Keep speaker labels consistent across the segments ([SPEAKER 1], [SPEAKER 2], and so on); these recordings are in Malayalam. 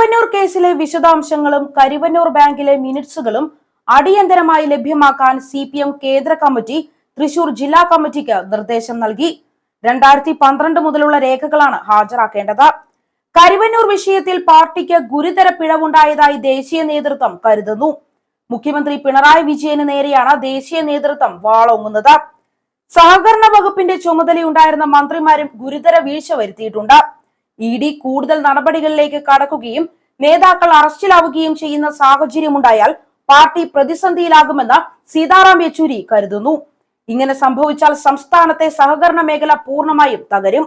[SPEAKER 1] കരുവന്നൂർ കേസിലെ വിശദാംശങ്ങളും കരുവന്നൂർ ബാങ്കിലെ മിനിറ്റ്സുകളും അടിയന്തരമായി ലഭ്യമാക്കാൻ സി പി എം കേന്ദ്ര കമ്മിറ്റി തൃശൂർ ജില്ലാ കമ്മിറ്റിക്ക് നിർദ്ദേശം നൽകി. രണ്ടായിരത്തി പന്ത്രണ്ട് മുതലുള്ള രേഖകളാണ് ഹാജരാക്കേണ്ടത്. കരുവന്നൂർ വിഷയത്തിൽ പാർട്ടിക്ക് ഗുരുതര പിഴവുണ്ടായതായി ദേശീയ നേതൃത്വം കരുതുന്നു. മുഖ്യമന്ത്രി പിണറായി വിജയന് നേരെയാണ് ദേശീയ നേതൃത്വം വാളോങ്ങുന്നത്. സഹകരണ വകുപ്പിന്റെ ചുമതലയുണ്ടായിരുന്ന മന്ത്രിമാരും ഗുരുതര വീഴ്ച വരുത്തിയിട്ടുണ്ട്. ഇ ഡി കൂടുതൽ നടപടികളിലേക്ക് കടക്കുകയും നേതാക്കൾ അറസ്റ്റിലാവുകയും ചെയ്യുന്ന സാഹചര്യമുണ്ടായാൽ പാർട്ടി പ്രതിസന്ധിയിലാകുമെന്ന് സീതാറാം യെച്ചൂരി കരുതുന്നു. ഇങ്ങനെ സംഭവിച്ചാൽ സംസ്ഥാനത്തെ സഹകരണ മേഖല പൂർണമായും തകരും.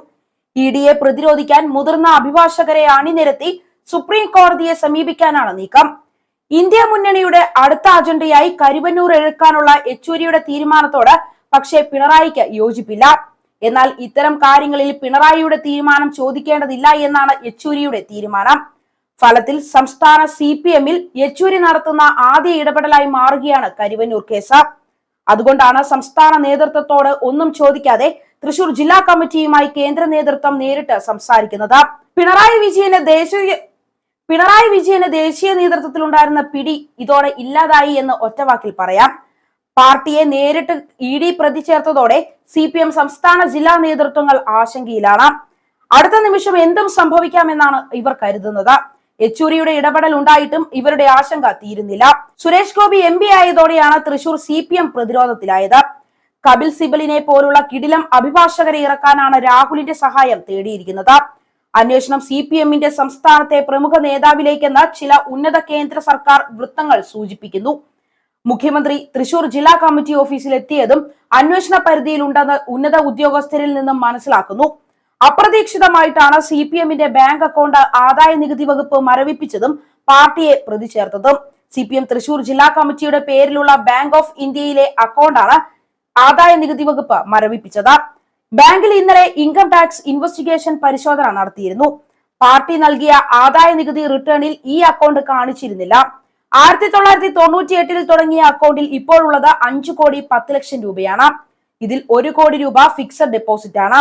[SPEAKER 1] ഇ ഡിയെ പ്രതിരോധിക്കാൻ മുതിർന്ന അഭിഭാഷകരെ അണിനിരത്തി സുപ്രീം കോടതിയെ സമീപിക്കാനാണ് നീക്കം. ഇന്ത്യ മുന്നണിയുടെ അടുത്ത അജണ്ടയായി കരുവന്നൂർ എഴുക്കാനുള്ള യെച്ചൂരിയുടെ തീരുമാനത്തോട് പക്ഷേ പിണറായിക്ക് യോജിപ്പില്ല. എന്നാൽ ഇത്തരം കാര്യങ്ങളിൽ പിണറായിയുടെ തീരുമാനം ചോദിക്കേണ്ടതില്ല എന്നാണ് യെച്ചൂരിയുടെ തീരുമാനം. ഫലത്തിൽ സംസ്ഥാന സി പി എമ്മിൽ യെച്ചൂരി നടത്തുന്ന ആദ്യ ഇടപെടലായി മാറുകയാണ് കരുവന്നൂർ കേസ്. അതുകൊണ്ടാണ് സംസ്ഥാന നേതൃത്വത്തോട് ഒന്നും ചോദിക്കാതെ തൃശൂർ ജില്ലാ കമ്മിറ്റിയുമായി കേന്ദ്ര നേതൃത്വം നേരിട്ട് സംസാരിക്കുന്നത്. പിണറായി വിജയന് ദേശീയ പിണറായി വിജയന് ദേശീയ നേതൃത്വത്തിലുണ്ടായിരുന്ന പിടി ഇതോടെ ഇല്ലാതായി എന്ന് ഒറ്റവാക്കിൽ പറയാം. പാർട്ടിയെ നേരിട്ട് ഇ ഡി പ്രതി ചേർത്തതോടെ സി പി എം സംസ്ഥാന ജില്ലാ നേതൃത്വങ്ങൾ ആശങ്കയിലാണ്. അടുത്ത നിമിഷം എന്തും സംഭവിക്കാമെന്നാണ് ഇവർ കരുതുന്നത്. യെച്ചൂരിയുടെ ഇടപെടൽ ഉണ്ടായിട്ടും ഇവരുടെ ആശങ്ക തീരുന്നില്ല. സുരേഷ് ഗോപി എം പി ആയതോടെയാണ് തൃശൂർ സി പി എം പ്രതിരോധത്തിലായത്. കപിൽ സിബലിനെ പോലുള്ള കിടിലം അഭിഭാഷകരെ ഇറക്കാനാണ് രാഹുലിന്റെ സഹായം തേടിയിരിക്കുന്നത്. അന്വേഷണം സി പി എമ്മിന്റെ സംസ്ഥാനത്തെ പ്രമുഖ നേതാവിലേക്കെന്ന് ചില ഉന്നത കേന്ദ്ര സർക്കാർ വൃത്തങ്ങൾ സൂചിപ്പിക്കുന്നു. മുഖ്യമന്ത്രി തൃശൂർ ജില്ലാ കമ്മിറ്റി ഓഫീസിൽ എത്തിയതും അന്വേഷണ പരിധിയിലുണ്ടെന്ന് ഉന്നത ഉദ്യോഗസ്ഥരിൽ നിന്നും മനസ്സിലാക്കുന്നു. അപ്രതീക്ഷിതമായിട്ടാണ് സി പി എമ്മിന്റെ ബാങ്ക് അക്കൗണ്ട് ആദായ നികുതി വകുപ്പ് മരവിപ്പിച്ചതും പാർട്ടിയെ പ്രതിചേർത്തതും. സി പി എം തൃശൂർ ജില്ലാ കമ്മിറ്റിയുടെ പേരിലുള്ള ബാങ്ക് ഓഫ് ഇന്ത്യയിലെ അക്കൗണ്ടാണ് ആദായ നികുതി വകുപ്പ് മരവിപ്പിച്ചത്. ബാങ്കിൽ ഇന്നലെ ഇൻകം ടാക്സ് ഇൻവെസ്റ്റിഗേഷൻ പരിശോധന നടത്തിയിരുന്നു. പാർട്ടി നൽകിയ ആദായ നികുതി റിട്ടേണിൽ ഈ അക്കൗണ്ട് കാണിച്ചിരുന്നില്ല. ആയിരത്തി തൊള്ളായിരത്തി തൊണ്ണൂറ്റി എട്ടിൽ തുടങ്ങിയ അക്കൗണ്ടിൽ ഇപ്പോഴുള്ളത് അഞ്ചു കോടി പത്ത് ലക്ഷം രൂപയാണ്. ഇതിൽ ഒരു കോടി രൂപ ഫിക്സഡ് ഡെപ്പോസിറ്റ് ആണ്.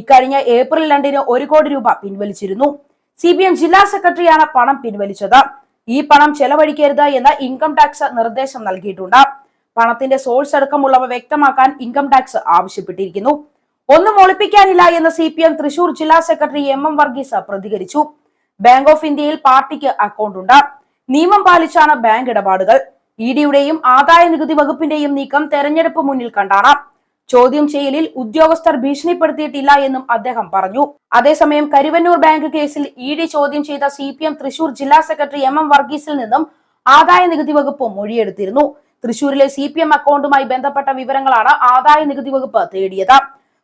[SPEAKER 1] ഇക്കഴിഞ്ഞ ഏപ്രിൽ രണ്ടിന് ഒരു കോടി രൂപ പിൻവലിച്ചിരുന്നു. സി ബി എം ജില്ലാ സെക്രട്ടറിയാണ് പണം പിൻവലിച്ചത്. ഈ പണം ചെലവഴിക്കരുത് എന്ന് ഇൻകം ടാക്സ് നിർദ്ദേശം നൽകിയിട്ടുണ്ട്. പണത്തിന്റെ സോഴ്സ് അടക്കമുള്ളവ വ്യക്തമാക്കാൻ ഇൻകം ടാക്സ് ആവശ്യപ്പെട്ടിരിക്കുന്നു. ഒന്നും ഒളിപ്പിക്കാനില്ല എന്ന് സി പി എം തൃശൂർ ജില്ലാ സെക്രട്ടറി എം എം വർഗീസ് പ്രതികരിച്ചു. ബാങ്ക് ഓഫ് ഇന്ത്യയിൽ പാർട്ടിക്ക് അക്കൗണ്ട് ഉണ്ട്. നിയമം പാലിച്ചാണ് ബാങ്ക് ഇടപാടുകൾ. ഇ ഡിയുടെയും ആദായ നികുതി വകുപ്പിന്റെയും നീക്കം തെരഞ്ഞെടുപ്പ് മുന്നിൽ കണ്ടാണ്. ചോദ്യം ചെയ്യലിൽ ഉദ്യോഗസ്ഥർ ഭീഷണിപ്പെടുത്തിയിട്ടില്ല എന്നും അദ്ദേഹം പറഞ്ഞു. അതേസമയം കരുവന്നൂർ ബാങ്ക് കേസിൽ ഇ ഡി ചോദ്യം ചെയ്ത സി പി എം തൃശൂർ ജില്ലാ സെക്രട്ടറി എം എം വർഗീസിൽ നിന്നും ആദായ നികുതി വകുപ്പ് മൊഴിയെടുത്തിരുന്നു. തൃശൂരിലെ സി പി എം അക്കൗണ്ടുമായി ബന്ധപ്പെട്ട വിവരങ്ങളാണ് ആദായ നികുതി വകുപ്പ് തേടിയത്.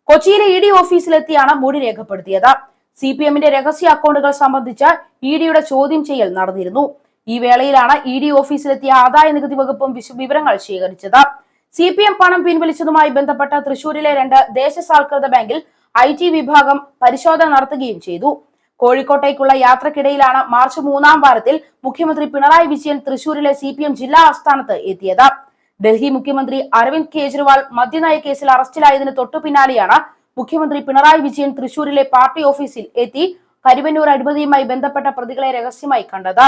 [SPEAKER 1] കൊച്ചിയിലെ ഇ ഡി ഓഫീസിലെത്തിയാണ് മൊഴി രേഖപ്പെടുത്തിയത്. സി പി എമ്മിന്റെ രഹസ്യ അക്കൗണ്ടുകൾ സംബന്ധിച്ച് ഇ ഡിയുടെ ചോദ്യം ചെയ്യൽ നടന്നിരുന്നു. ഈ വേളയിലാണ് ഇ ഡി ഓഫീസിലെത്തിയ ആദായ നികുതി വകുപ്പും വിവരങ്ങൾ ശേഖരിച്ചത്. സി പി എം പണം പിൻവലിച്ചതുമായി ബന്ധപ്പെട്ട തൃശൂരിലെ രണ്ട് ദേശസാൽകൃത ബാങ്കിൽ ഐ ടി വിഭാഗം പരിശോധന നടത്തുകയും ചെയ്തു. കോഴിക്കോട്ടേക്കുള്ള യാത്രക്കിടയിലാണ് മാർച്ച് മൂന്നാം വാരത്തിൽ മുഖ്യമന്ത്രി പിണറായി വിജയൻ തൃശൂരിലെ സി പി എം ജില്ലാ ആസ്ഥാനത്ത് എത്തിയത്. ഡൽഹി മുഖ്യമന്ത്രി അരവിന്ദ് കെജ്രിവാൾ മദ്യനയ കേസിൽ അറസ്റ്റിലായതിന് തൊട്ടു പിന്നാലെയാണ് മുഖ്യമന്ത്രി പിണറായി വിജയൻ തൃശൂരിലെ പാർട്ടി ഓഫീസിൽ എത്തി കരുവന്നൂർ അഴിമതിയുമായി ബന്ധപ്പെട്ട പ്രതികളെ രഹസ്യമായി കണ്ടത്.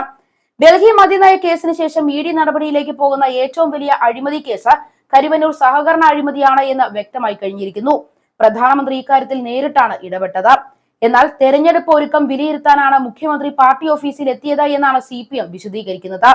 [SPEAKER 1] ഡൽഹി മദ്യനയ കേസിന് ശേഷം ഇ ഡി നടപടിയിലേക്ക് പോകുന്ന ഏറ്റവും വലിയ അഴിമതി കേസ് കരുവന്നൂർ സഹകരണ അഴിമതിയാണ് എന്ന് വ്യക്തമായി കഴിഞ്ഞിരിക്കുന്നു. പ്രധാനമന്ത്രി ഇക്കാര്യത്തിൽ നേരിട്ടാണ് ഇടപെട്ടത്. എന്നാൽ തെരഞ്ഞെടുപ്പ് ഒരുക്കം വിലയിരുത്താനാണ് മുഖ്യമന്ത്രി പാർട്ടി ഓഫീസിൽ എത്തിയത് എന്നാണ് സി വിശദീകരിക്കുന്നത്.